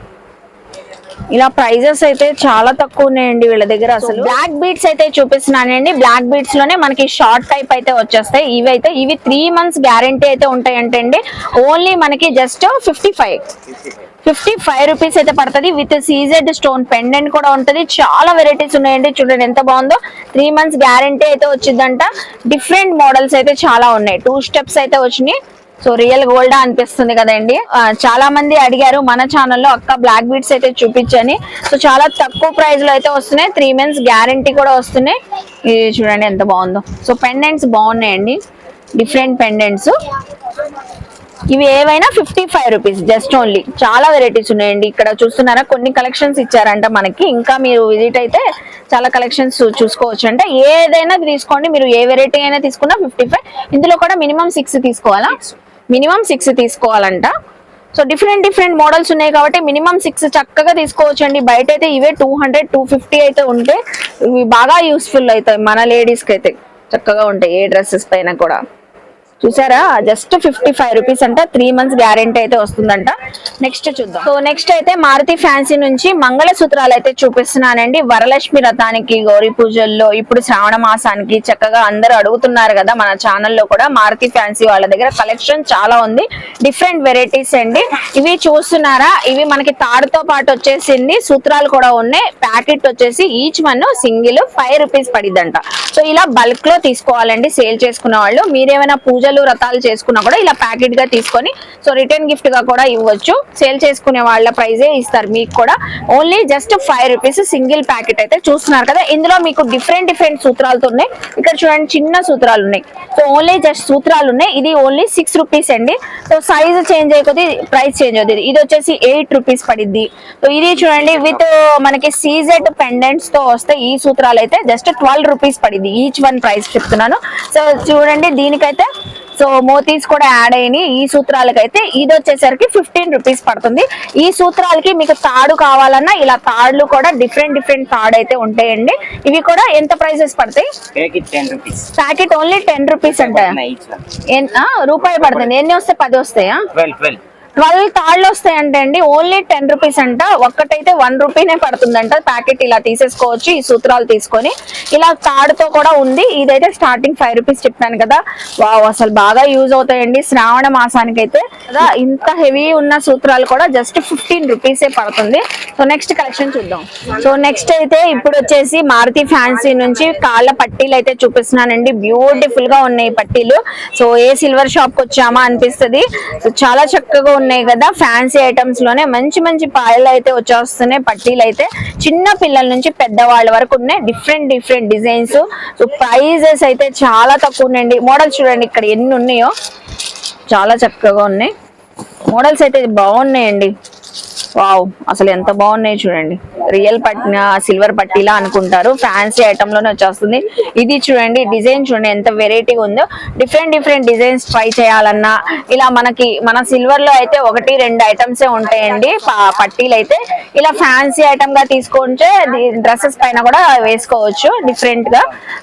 ఇలా ప్రైజెస్ అయితే చాలా తక్కువ ఉన్నాయండి వీళ్ళ దగ్గర అసలు. బ్లాక్ బీట్స్ అయితే చూపిస్తున్నానండి బ్లాక్ బీట్స్లోనే మనకి షార్ట్ టైప్ అయితే వచ్చేస్తాయి. ఇవి అయితే ఇవి త్రీ మంత్స్ గ్యారంటీ అయితే ఉంటాయంటే అండి. ఓన్లీ మనకి just fifty five fifty five fifty five rupees అయితే పడుతుంది. విత్ సీజెడ్ స్టోన్ పెండెంట్ కూడా ఉంటది. చాలా వెరైటీస్ ఉన్నాయండి. చూడండి ఎంత బాగుందో. త్రీ మంత్స్ గ్యారంటీ అయితే వచ్చిందంట. డిఫరెంట్ మోడల్స్ అయితే చాలా ఉన్నాయి. టూ స్టెప్స్ అయితే వచ్చినాయి. సో రియల్ గోల్డ్ అనిపిస్తుంది కదండి. చాలా మంది అడిగారు మన ఛానల్లో అక్క బ్లాక్ బీట్స్ అయితే చూపించని. సో చాలా తక్కువ ప్రైస్లో అయితే వస్తున్నాయి. త్రీ మంత్స్ గ్యారంటీ కూడా వస్తున్నాయి. ఇది చూడండి ఎంత బాగుందో. సో పెండెంట్స్ బాగున్నాయండి. డిఫరెంట్ పెండెంట్స్ ఇవి ఏవైనా fifty five rupees just only చాలా వెరైటీస్ ఉన్నాయండి. ఇక్కడ చూస్తున్నారా కొన్ని కలెక్షన్స్ ఇచ్చారంట మనకి. ఇంకా మీరు విజిట్ అయితే చాలా కలెక్షన్స్ చూసుకోవచ్చు అంటే ఏదైనా తీసుకోండి. మీరు ఏ వెరైటీ అయినా తీసుకున్నా ఫిఫ్టీ ఫైవ్ ఇందులో కూడా మినిమం సిక్స్ తీసుకోవాలా? మినిమం సిక్స్ తీసుకోవాలంట. సో డిఫరెంట్ డిఫరెంట్ మోడల్స్ ఉన్నాయి కాబట్టి మినిమం సిక్స్ చక్కగా తీసుకోవచ్చు అండి బయట అయితే ఇవే టూ హండ్రెడ్ టూ ఫిఫ్టీ అయితే ఉంటే ఇవి బాగా యూస్ఫుల్ అవుతాయి మన లేడీస్కి అయితే. చక్కగా ఉంటాయి ఏ డ్రెస్సెస్ పైన కూడా. చూసారా? జస్ట్ ఫిఫ్టీ ఫైవ్ రూపీస్ అంట. త్రీ మంత్స్ గ్యారెంటీ అయితే వస్తుందంట. నెక్స్ట్ చూద్దాం. సో నెక్స్ట్ అయితే మారుతి ఫ్యాన్సీ నుంచి మంగళసూత్రాలు అయితే చూపిస్తున్నానండి. వరలక్ష్మి రథానికి గౌరీ పూజల్లో ఇప్పుడు శ్రావణ మాసానికి చక్కగా అందరూ అడుగుతున్నారు కదా మన ఛానల్లో కూడా మారుతి ఫ్యాన్సీ వాళ్ళ దగ్గర కలెక్షన్ చాలా ఉంది. డిఫరెంట్ వెరైటీస్ అండి. ఇవి చూస్తున్నారా? ఇవి మనకి తాడుతో పాటు వచ్చేసింది. సూత్రాలు కూడా ఉన్నాయి. ప్యాకెట్ వచ్చేసి each one single five rupees పడిద్దంట. So ఇలా బల్క్లో తీసుకోవాలండి. సేల్ చేసుకున్న వాళ్ళు. మీరేమైనా పూజ పూజలు వ్రతాలు చేసుకున్నా కూడా ఇలా ప్యాకెట్గా తీసుకొని సో రిటర్న్ గిఫ్ట్గా కూడా ఇవ్వచ్చు. సేల్ చేసుకునే వాళ్ళ ప్రైజే ఇస్తారు మీకు కూడా. Only just five rupees single packet అయితే చూస్తున్నారు కదా. ఇందులో మీకు డిఫరెంట్ డిఫరెంట్ సూత్రాలతో ఉన్నాయి. ఇక్కడ చూడండి చిన్న సూత్రాలు ఉన్నాయి. సో ఓన్లీ జస్ట్ సూత్రాలు ఉన్నాయి. ఇది ఓన్లీ సిక్స్ రూపీస్ అండి. సో సైజ్ చేంజ్ అయిపోతే ప్రైస్ చేంజ్ అవుతుంది. ఇది వచ్చేసి ఎయిట్ రూపీస్ పడిద్ది. సో ఇది చూడండి విత్ మనకి సీజెడ్ పెండెంట్స్తో వస్తే ఈ సూత్రాలు అయితే జస్ట్ ట్వెల్వ్ రూపీస్ పడిద్ది. ఈచ్ వన్ ప్రైస్ చెప్తున్నాను. సో చూడండి దీనికైతే సో మోతీస్ కూడా యాడ్ అయినాయి. ఈ సూత్రాలకైతే ఇది వచ్చేసరికి ఫిఫ్టీన్ రూపీస్ పడుతుంది. ఈ సూత్రాలకి మీకు తాడు కావాలన్నా ఇలా తాడులు కూడా డిఫరెంట్ డిఫరెంట్ తాడు అయితే ఉంటాయండి. ఇవి కూడా ఎంత ప్రైసెస్ పడతాయి? ప్యాకెట్ ఓన్లీ టెన్ రూపీస్ అంట. రూపాయి పడుతుంది. ఎన్ని వస్తాయి? పది వస్తాయా? ట్వెల్వ్ తాళ్ళు వస్తాయంటే అండి ఓన్లీ టెన్ రూపీస్ అంట ఒక్కటైతే వన్ రూపీనే పడుతుందంట. ప్యాకెట్ ఇలా తీసేసుకోవచ్చు ఈ సూత్రాలు తీసుకొని. ఇలా తాడుతో కూడా ఉంది. ఇదైతే స్టార్టింగ్ ఫైవ్ రూపీస్ చెప్పాను కదా. వావ్ అసలు బాగా యూజ్ అవుతాయండి. శ్రావణ మాసానికి అయితే కదా ఇంత హెవీ ఉన్న సూత్రాలు కూడా జస్ట్ ఫిఫ్టీన్ రూపీసే పడుతుంది. సో నెక్స్ట్ కలెక్షన్ చూద్దాం. సో నెక్స్ట్ అయితే ఇప్పుడు వచ్చేసి మారుతి ఫ్యాన్సీ నుంచి కాళ్ళ పట్టీలు అయితే చూపిస్తున్నానండి. బ్యూటిఫుల్గా ఉన్నాయి పట్టీలు. సో ఏ సిల్వర్ షాప్కి వచ్చామా అనిపిస్తుంది. చాలా చక్కగా ఉన్నాయి కదా ఫ్యాన్సీ ఐటమ్స్లోనే మంచి మంచి పాయలు అయితే వచ్చేస్తున్నాయి పట్టీలు అయితే. చిన్న పిల్లల నుంచి పెద్దవాళ్ళ వరకు ఉన్నాయి. Different different designs so prices అయితే చాలా తక్కువ ఉన్నాయండి. మోడల్స్ చూడండి ఇక్కడ ఎన్ని ఉన్నాయో. చాలా చక్కగా ఉన్నాయి. మోడల్స్ అయితే బాగున్నాయండి. వావ్ అసలు ఎంత బాగున్నాయి చూడండి. రియల్ పట్టిన సిల్వర్ పట్టీలా అనుకుంటారు. ఫ్యాన్సీ ఐటమ్లోనే వచ్చేస్తుంది. ఇది చూడండి డిజైన్ చూడండి ఎంత వెరైటీగా ఉందో. డిఫరెంట్ డిఫరెంట్ డిజైన్స్ ట్రై చేయాలన్నా. ఇలా మనకి మన సిల్వర్లో అయితే ఒకటి రెండు ఐటమ్సే ఉంటాయండి. పట్టీలు అయితే. ఇలా ఫ్యాన్సీ ఐటమ్గా తీసుకుంటే డ్రెస్సెస్ పైన కూడా వేసుకోవచ్చు డిఫరెంట్గా.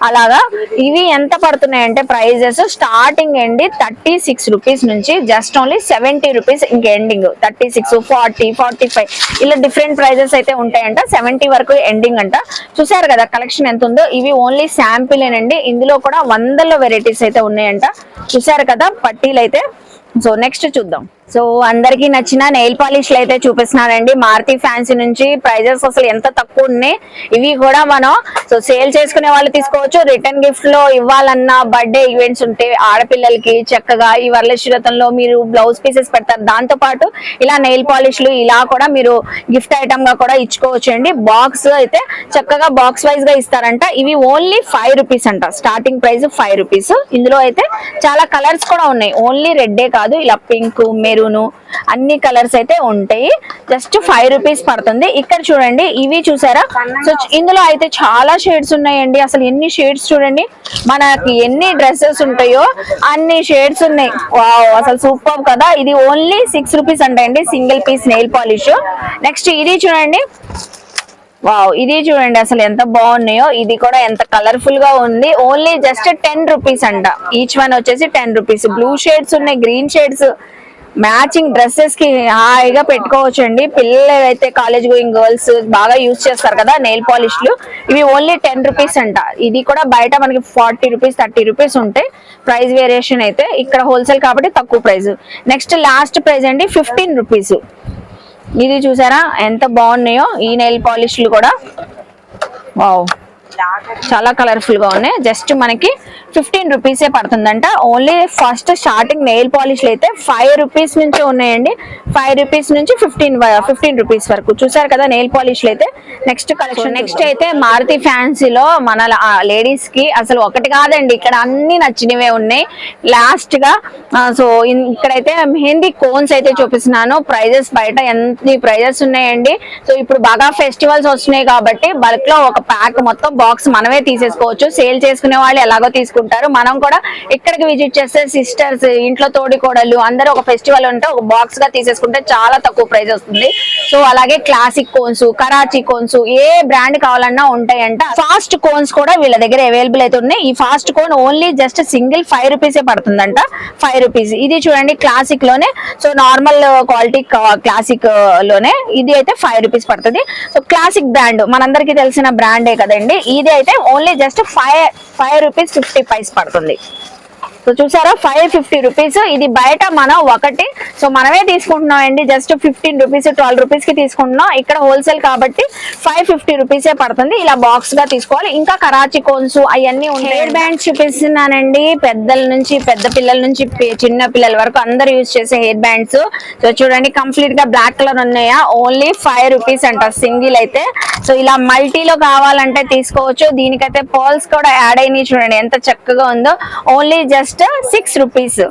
అలాగా. ఇవి ఎంత పడుతున్నాయి అంటే ప్రైజెస్ స్టార్టింగ్ అండి థర్టీ సిక్స్ రూపీస్ నుంచి జస్ట్ ఓన్లీ సెవెంటీ రూపీస్ ఇంక ending thirty six forty forty forty five ఇలా డిఫరెంట్ ప్రైజెస్ అయితే ఉంటాయంట. సెవెంటీ వరకు ఎండింగ్ అంట. చూసారు కదా కలెక్షన్ ఎంత ఉందో ఇవి ఓన్లీ శాంపిల్ శాంపిలేనండి ఇందులో కూడా వందల వెరైటీస్ అయితే ఉన్నాయంట. చూసారు కదా పట్టీలు అయితే సో నెక్స్ట్ చూద్దాం. సో అందరికి నచ్చిన నెయిల్ పాలిష్లు అయితే చూపిస్తున్నానండి. మారుతి ఫ్యాన్సీ నుంచి ప్రైజెస్ అసలు ఎంత తక్కువ ఉన్నాయి ఇవి కూడా మనం సో సేల్ చేసుకునే వాళ్ళు తీసుకోవచ్చు. రిటర్న్ గిఫ్ట్లో ఇవ్వాలన్నా బర్త్డే ఈవెంట్స్ ఉంటే ఆడపిల్లలకి చక్కగా ఈ వరలక్ష్మీరథంలో మీరు బ్లౌజ్ పీసెస్ పెడతారు. దాంతో పాటు ఇలా నెయిల్ పాలిష్లు ఇలా కూడా మీరు గిఫ్ట్ ఐటమ్గా కూడా ఇచ్చుకోవచ్చు అండి బాక్స్ అయితే చక్కగా బాక్స్ వైజ్గా ఇస్తారంట. ఇవి ఓన్లీ ఫైవ్ రూపీస్ అంట. స్టార్టింగ్ ప్రైస్ ఫైవ్ రూపీస్ ఇందులో అయితే చాలా కలర్స్ కూడా ఉన్నాయి. ఓన్లీ రెడ్డే కాదు. ఇలా పింక్ మెరూన్ అన్ని కలర్స్ అయితే ఉంటాయి. జస్ట్ ఫైవ్ రూపీస్ పడుతుంది. ఇక్కడ చూడండి ఇవి చూసారా? సో ఇందులో అయితే చాలా షేడ్స్ ఉన్నాయండి. అసలు ఎన్ని షేడ్స్ చూడండి. మనకి ఎన్ని డ్రెస్సెస్ ఉంటాయో అన్ని షేడ్స్ ఉన్నాయి. వావ్ అసలు సూపర్ కదా. ఇది ఓన్లీ సిక్స్ రూపీస్ అంటండి single piece nail polish next ఇది చూడండి. వావ్ ఇది చూడండి అసలు ఎంత బాగున్నాయో. ఇది కూడా ఎంత కలర్ఫుల్గా ఉంది. ఓన్లీ జస్ట్ టెన్ రూపీస్ అంట. ఈచ్ వన్ వచ్చేసి టెన్ రూపీస్. బ్లూ షేడ్స్ ఉన్నాయి గ్రీన్ షేడ్స్ మ్యాచింగ్ డ్రెస్సెస్కి హాయిగా పెట్టుకోవచ్చు అండి పిల్లలు అయితే కాలేజ్ గోయింగ్ గర్ల్స్ బాగా యూజ్ చేస్తారు కదా నెయిల్ పాలిష్లు ఇవి ఓన్లీ టెన్ రూపీస్ అంట. ఇది కూడా బయట మనకి ఫార్టీ రూపీస్ థర్టీ రూపీస్ ఉంటాయి. ప్రైస్ వేరియేషన్ అయితే ఇక్కడ హోల్సేల్ కాబట్టి తక్కువ ప్రైస్. నెక్స్ట్ లాస్ట్ ప్రైస్ అండి ఫిఫ్టీన్ రూపీస్. ఇది చూసారా ఎంత బాగున్నాయో ఈ నెయిల్ పాలిష్లు కూడా. వావ్. చాలా కలర్ఫుల్గా ఉన్నాయి. జస్ట్ మనకి ఫిఫ్టీన్ రూపీసే పడుతుందంట. ఓన్లీ ఫస్ట్ స్టార్టింగ్ నెయిల్ పాలిష్లు అయితే ఫైవ్ రూపీస్ నుంచి ఉన్నాయండి. ఫైవ్ రూపీస్ నుంచి ఫిఫ్టీన్ ఫిఫ్టీన్ రూపీస్ వరకు. చూసారు కదా నెయిల్ పాలిష్లు అయితే? నెక్స్ట్ కలెక్షన్ నెక్స్ట్ అయితే మారుతి ఫ్యాన్సీలో మన లేడీస్కి అసలు ఒకటి కాదండి. ఇక్కడ అన్ని నచ్చినవే ఉన్నాయి. లాస్ట్గా సో ఇక్కడైతే మెహందీ కోన్స్ అయితే చూపిస్తున్నాను. ప్రైజెస్ బయట ఎన్ని ప్రైజెస్ ఉన్నాయండి. సో ఇప్పుడు బాగా ఫెస్టివల్స్ వస్తున్నాయి కాబట్టి బల్క్లో ఒక ప్యాక్ మొత్తం బాక్స్ మనమే తీసేసుకోవచ్చు. సేల్ చేసుకునే వాళ్ళు ఎలాగో తీసుకుంటారు. మనం కూడా ఇక్కడికి విజిట్ చేస్తే సిస్టర్స్ ఇంట్లో తోడి కోడళ్ళు అందరూ ఒక ఫెస్టివల్ ఉంటే ఒక బాక్స్గా తీసేసుకుంటే చాలా తక్కువ ప్రైస్ వస్తుంది. సో అలాగే క్లాసిక్ కోన్స్ కరాచీ కోన్స్ ఏ బ్రాండ్ కావాలన్నా ఉంటాయంట. ఫాస్ట్ కోన్స్ కూడా వీళ్ళ దగ్గర అవైలబుల్ అయితే ఉన్నాయి. ఈ fast cone only just single five రూపీసే పడుతుందంట. ఫైవ్ రూపీస్ ఇది చూడండి క్లాసిక్లోనే. సో నార్మల్ క్వాలిటీ క్లాసిక్లోనే. ఇది అయితే ఫైవ్ రూపీస్ పడుతుంది. సో క్లాసిక్ బ్రాండ్ మనందరికీ తెలిసిన బ్రాండే కదండి. ఇది అయితే only just five five rupees fifty paise పడుతుంది. సో చూసారా ఫైవ్ ఫిఫ్టీ రూపీస్ ఇది బయట మనం ఒకటి. సో మనమే తీసుకుంటున్నాం అండి జస్ట్ ఫిఫ్టీన్ రూపీస్ ట్వెల్వ్ రూపీస్కి తీసుకుంటున్నాం. ఇక్కడ హోల్సేల్ కాబట్టి ఫైవ్ ఫిఫ్టీ రూపీసే పడుతుంది. ఇలా బాక్స్గా తీసుకోవాలి. ఇంకా కరాచీ కోన్స్ అవన్నీ ఉన్నాయి హెయిర్ బ్యాండ్స్ చూపిస్తున్నానండి. పెద్దల నుంచి పెద్ద పిల్లల నుంచి చిన్న పిల్లల వరకు అందరు యూజ్ చేసే హెయిర్ బ్యాండ్స్ సో చూడండి కంప్లీట్గా బ్లాక్ కలర్ ఉన్నాయా? ఓన్లీ ఫైవ్ రూపీస్ అంటారు సింగిల్ అయితే. సో ఇలా మల్టీలో కావాలంటే తీసుకోవచ్చు. దీనికైతే పర్ల్స్ కూడా యాడ్ అయినాయి చూడండి ఎంత చక్కగా ఉందో. Only just just six rupees.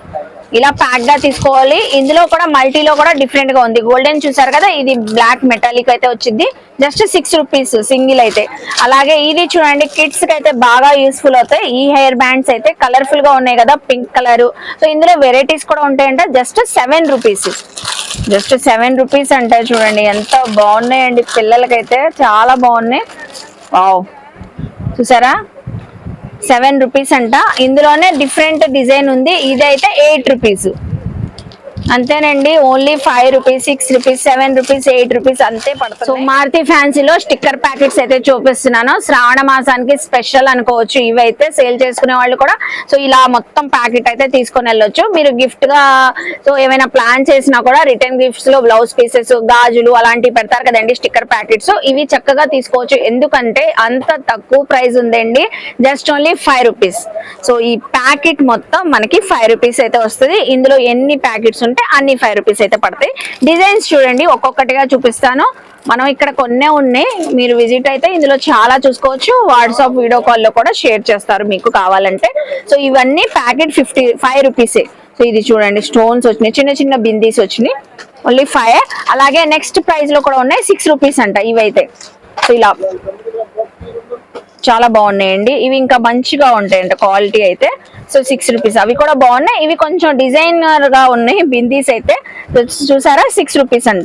ఇలా ప్యాక్గా తీసుకోవాలి. ఇందులో కూడా మల్టీలో కూడా డిఫరెంట్గా ఉంది. గోల్డెన్ చూసారు కదా? ఇది బ్లాక్ మెటాలిక్ అయితే వచ్చింది. జస్ట్ సిక్స్ రూపీస్ సింగిల్ అయితే. అలాగే ఇది చూడండి కిడ్స్కి అయితే బాగా యూస్ఫుల్ అవుతాయి. ఈ హెయిర్ బ్యాండ్స్ అయితే కలర్ఫుల్గా ఉన్నాయి కదా పింక్ కలర్ సో ఇందులో వెరైటీస్ కూడా ఉంటాయంట. Just seven rupees. Just seven rupees అంటే చూడండి. ఎంత బాగున్నాయండి పిల్లలకైతే. చాలా బాగున్నాయి. వావ్. చూసారా? సెవెన్ రూపీస్ అంట. ఇందులోనే డిఫరెంట్ డిజైన్ ఉంది. ఇదైతే ఎయిట్ రూపీస్. అంతేనండి only five rupees six rupees seven rupees eight rupees అంతే పడుతుంది సో మారుతి ఫ్యాన్సీలో స్టిక్కర్ ప్యాకెట్స్ అయితే చూపిస్తున్నాను. శ్రావణ మాసానికి స్పెషల్ అనుకోవచ్చు ఇవైతే సేల్ చేసుకునే వాళ్ళు కూడా. సో ఇలా మొత్తం ప్యాకెట్ అయితే తీసుకొని వెళ్ళొచ్చు. మీరు గిఫ్ట్గా సో ఏమైనా ప్లాన్ చేసినా కూడా రిటర్న్ గిఫ్ట్స్లో బ్లౌజ్ పీసెస్ గాజులు అలాంటివి పెడతారు కదండి స్టిక్కర్ ప్యాకెట్స్. ఇవి చక్కగా తీసుకోవచ్చు. ఎందుకంటే అంత తక్కువ ప్రైస్ ఉందండి. Just only five rupees so ఈ ప్యాకెట్ మొత్తం మనకి ఫైవ్ రూపీస్ అయితే వస్తుంది. ఇందులో ఎన్ని ప్యాకెట్స్ ఉంటే అన్ని ఫైవ్ రూపీస్ అయితే పడతాయి. డిజైన్స్ చూడండి ఒక్కొక్కటిగా చూపిస్తాను. మనం ఇక్కడ కొన్నే ఉన్నాయి. మీరు విజిట్ అయితే ఇందులో చాలా చూసుకోవచ్చు. వాట్సాప్ వీడియో కాల్లో కూడా షేర్ చేస్తారు మీకు కావాలంటే. సో ఇవన్నీ ప్యాకెట్ ఫిఫ్టీ ఫైవ్ రూపీసే సో ఇది చూడండి స్టోన్స్ వచ్చినాయి. చిన్న చిన్న బిందీస్ వచ్చినాయి. ఓన్లీ ఫైవ్ అలాగే నెక్స్ట్ ప్రైస్లో కూడా ఉన్నాయి. సిక్స్ రూపీస్ అంట ఇవైతే. సో ఇలా. చాలా బాగున్నాయండి. ఇవి ఇంకా మంచిగా ఉంటాయంట క్వాలిటీ అయితే. సో సిక్స్ రూపీస్ అవి కూడా బాగున్నాయి. ఇవి కొంచెం డిజైనర్గా ఉన్నాయి. బిందీస్ అయితే. చూసారా? సిక్స్ రూపీస్ అంట.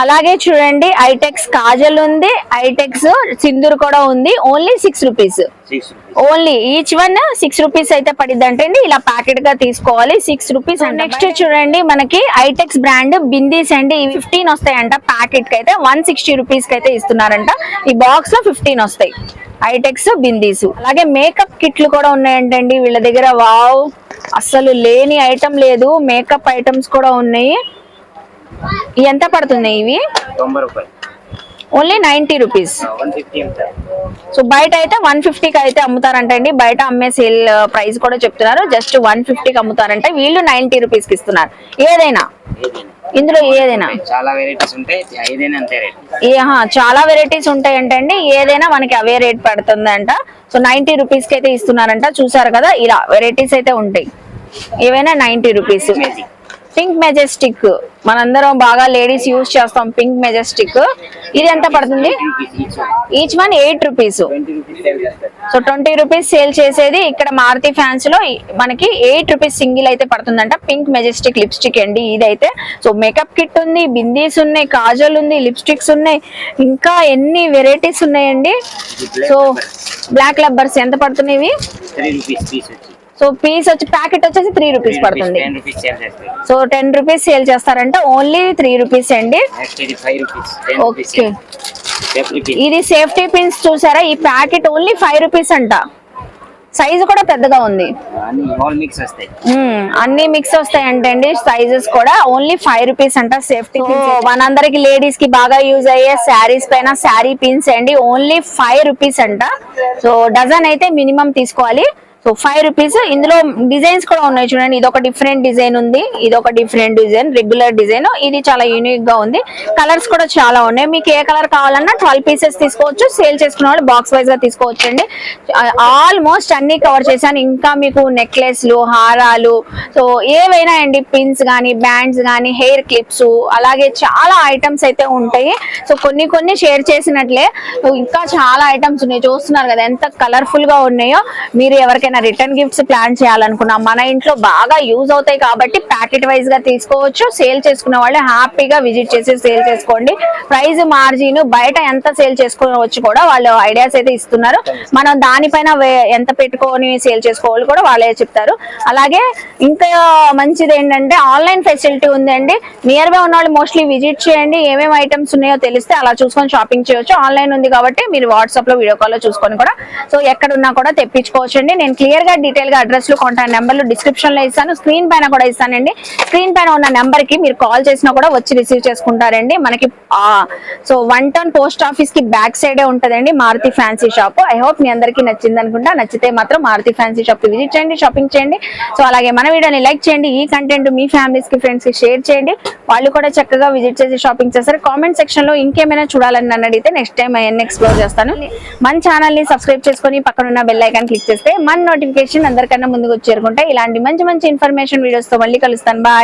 అలాగే చూడండి ఐటెక్స్ కాజల్ ఉంది ఐటెక్స్ సింధూర్ కూడా ఉంది only six rupees only each one six rupees అయితే పడిద్ది అంటే ఇలా ప్యాకెట్గా తీసుకోవాలి సిక్స్ రూపీస్ నెక్స్ట్ చూడండి మనకి ఐటెక్స్ బ్రాండ్ బిందీస్ అండి ఇవి ఫిఫ్టీన్ వస్తాయంట ప్యాకెట్కి అయితే వన్ సిక్స్టీ రూపీస్కి అయితే ఇస్తున్నారంట. ఈ బాక్స్లో ఫిఫ్టీన్ వస్తాయి. ఐటెక్స్ బిందీస్ అలాగే మేకప్ కిట్లు కూడా ఉన్నాయంటండి వీళ్ళ దగ్గర వావ్ అసలు లేని ఐటమ్ లేదు మేకప్ ఐటమ్స్ కూడా ఉన్నాయి. ఎంత పడుతున్నాయి ఇవి? Only ninety rupees. సో బయట అయితే వన్ ఫిఫ్టీకి అయితే అమ్ముతారంటండి. బయట అమ్మే సేల్ ప్రైస్ కూడా చెప్తున్నారు. జస్ట్ వన్ ఫిఫ్టీకి అమ్ముతారంటే. వీళ్ళు నైన్టీ రూపీస్కి ఇస్తున్నారు. ఏదైనా? ఇందులో ఏదైనా? చాలా వెరైటీస్ ఉంటాయి. ఏదైనా అంతే రేట్. చాలా వెరైటీస్ ఉంటాయంటే అండి ఏదైనా మనకి అవే రేట్ పడుతుందంట. సో నైన్టీ రూపీస్కి అయితే ఇస్తున్నారంట. చూసారు కదా ఇలా వెరైటీస్ అయితే ఉంటాయి. ఏవైనా నైన్టీ రూపీస్. Pink majestic. మనందరం బాగా లేడీస్ యూజ్ చేస్తాం పింక్ మెజెస్టిక్. ఇది ఎంత పడుతుంది? Each one eight rupees. So twenty rupees sale చేసేది ఇక్కడ మారుతి ఫ్యాన్స్లో మనకి ఎయిట్ రూపీస్ సింగిల్ అయితే పడుతుందంట. పింక్ మెజెస్టిక్ లిప్స్టిక్ అండి ఇదైతే. సో మేకప్ కిట్ ఉంది బిందీస్ ఉన్నాయి కాజల్ ఉంది లిప్స్టిక్స్ ఉన్నాయి. ఇంకా ఎన్ని వెరైటీస్ ఉన్నాయండి? సో బ్లాక్ లబ్బర్స్ ఎంత పడుతున్నాయి సో పీస్ వచ్చి ప్యాకెట్ వచ్చేసి త్రీ రూపీస్ పడుతుంది. సో టెన్ రూపీస్ సేల్ చేస్తారంట ఓన్లీ త్రీ రూపీస్ అండి. ఓకే ఇది సేఫ్టీ పిన్స్ చూసారా? ఈ ప్యాకెట్ ఓన్లీ ఫైవ్ రూపీస్ అంట. సైజు కూడా పెద్దగా ఉంది. అన్ని మిక్స్ వస్తాయి. వస్తాయి అండి సైజెస్ కూడా ఓన్లీ ఫైవ్ రూపీస్ అంట. సేఫ్టీ మనందరికి లేడీస్కి బాగా యూజ్ అయ్యే శారీస్ పైన శారీ పిన్స్ అండి. ఓన్లీ ఫైవ్ రూపీస్ అంట. సో డజన్ అయితే మినిమం తీసుకోవాలి. సో ఫైవ్ రూపీస్ ఇందులో డిజైన్స్ కూడా ఉన్నాయి చూడండి. ఇది ఒక డిఫరెంట్ డిజైన్ ఉంది. ఇది ఒక డిఫరెంట్ డిజైన్ రెగ్యులర్ డిజైన్ ఇది చాలా యూనిక్గా ఉంది. కలర్స్ కూడా చాలా ఉన్నాయి. మీకు ఏ కలర్ కావాలన్నా ట్వెల్వ్ పీసెస్ తీసుకోవచ్చు. సేల్ చేసుకున్న వాళ్ళు బాక్స్ వైజ్గా తీసుకోవచ్చు అండి ఆల్మోస్ట్ అన్ని కవర్ చేశాను. ఇంకా మీకు నెక్లెస్లు హారాలు సో ఏవైనా అండి పిన్స్ కానీ బ్యాండ్స్ కానీ హెయిర్ క్లిప్స్ అలాగే చాలా ఐటమ్స్ అయితే ఉంటాయి. సో కొన్ని కొన్ని షేర్ చేసినట్లే. ఇంకా చాలా ఐటమ్స్ ఉన్నాయి. చూస్తున్నారు కదా ఎంత కలర్ఫుల్గా ఉన్నాయో. మీరు ఎవరికైనా రిటర్న్ గిఫ్ట్స్ ప్లాన్ చేయాలనుకున్నా మన ఇంట్లో బాగా యూజ్ అవుతాయి కాబట్టి ప్యాకెట్ వైజ్గా తీసుకోవచ్చు. సేల్ చేసుకునే వాళ్ళు హ్యాపీగా విజిట్ చేసి సేల్ చేసుకోండి. ప్రైజ్ మార్జిన్ బయట ఎంత సేల్ చేసుకోవచ్చు కూడా వాళ్ళు ఐడియాస్ అయితే ఇస్తున్నారు. మనం దానిపైన వే- ఎంత పెట్టుకొని సేల్ చేసుకోవాలి కూడా వాళ్ళే చెప్తారు. అలాగే ఇంకా మంచిది ఏంటంటే ఆన్లైన్ ఫెసిలిటీ ఉందండి. నియర్ బై ఉన్న వాళ్ళు మోస్ట్లీ విజిట్ చేయండి. ఏమేమి ఐటమ్స్ ఉన్నాయో తెలిస్తే అలా చూసుకొని షాపింగ్ చేయొచ్చు. ఆన్లైన్ ఉంది కాబట్టి మీరు వాట్సాప్లో వీడియో కాల్లో చూసుకొని కూడా సో ఎక్కడ ఉన్నా కూడా తెప్పించుకోవచ్చు అండి నేను క్లియర్గా డీటెయిల్గా అడ్రస్లు కాంటాక్ట్ నెంబర్లు డిస్క్రిప్షన్లో ఇస్తాను. స్క్రీన్ పైన కూడా ఇస్తానండి. స్క్రీన్ పైన ఉన్న నెంబర్కి మీరు కాల్ చేసినా కూడా వచ్చి రిసీవ్ చేసుకుంటారండి. మనకి సో వన్ టౌన్ పోస్ట్ ఆఫీస్కి బ్యాక్ సైడే ఉంటదండి Maruti fancy shop. I hope మీ అందరికీ నచ్చింది అనుకుంటా. నచ్చితే మాత్రం మారుతి ఫ్యాన్సీ షాప్ విజిట్ చేయండి షాపింగ్ చేయండి. సో అలాగే మన వీడియోని లైక్ చేయండి. ఈ కంటెంట్ మీ ఫ్యామిలీస్కి ఫ్రెండ్స్కి షేర్ చేయండి. వాళ్ళు కూడా చక్కగా విజిట్ చేసి షాపింగ్ చేస్తారు. కామెంట్ సెక్షన్లో ఇంకేమైనా చూడాలని నన్ను అడిగితే నెక్స్ట్ టైం ఎన్ ఎక్స్ప్లోర్ చేస్తాను. మన ఛానల్ని సబ్స్క్రైబ్ చేసుకొని పక్కన ఉన్న బెల్ ఐకాన్ క్లిక్ చేస్తే మన నోటిఫికేషన్ అందరికన్నా ముందుకు వచ్చి చేరుకుంటే ఇలాంటి మంచి మంచి ఇన్ఫర్మేషన్ వీడియోస్తో మళ్ళీ కలుస్తాను. బాయ్